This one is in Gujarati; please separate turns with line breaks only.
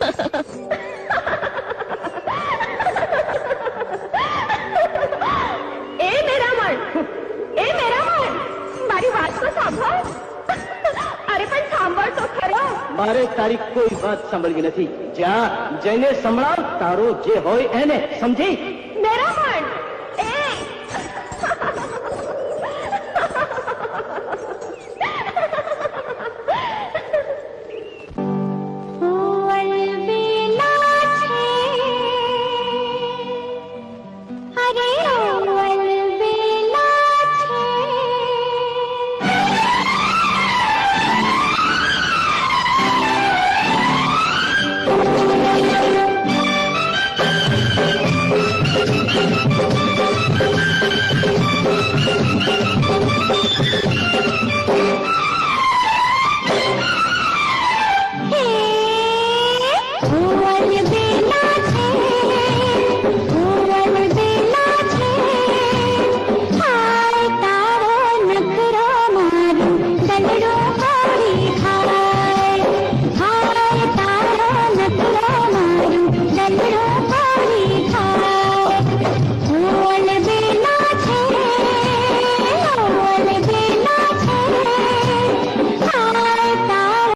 એ મેરામણ એ મેરામણ મારી વાત તો સાંભળ. અરે પણ સાંભળ તો ખરો.
મારે તારી કોઈ વાત સાંભળવી નથી. જ્યાં જઈને સંભળાવ તારો જે હોય એને સમજી.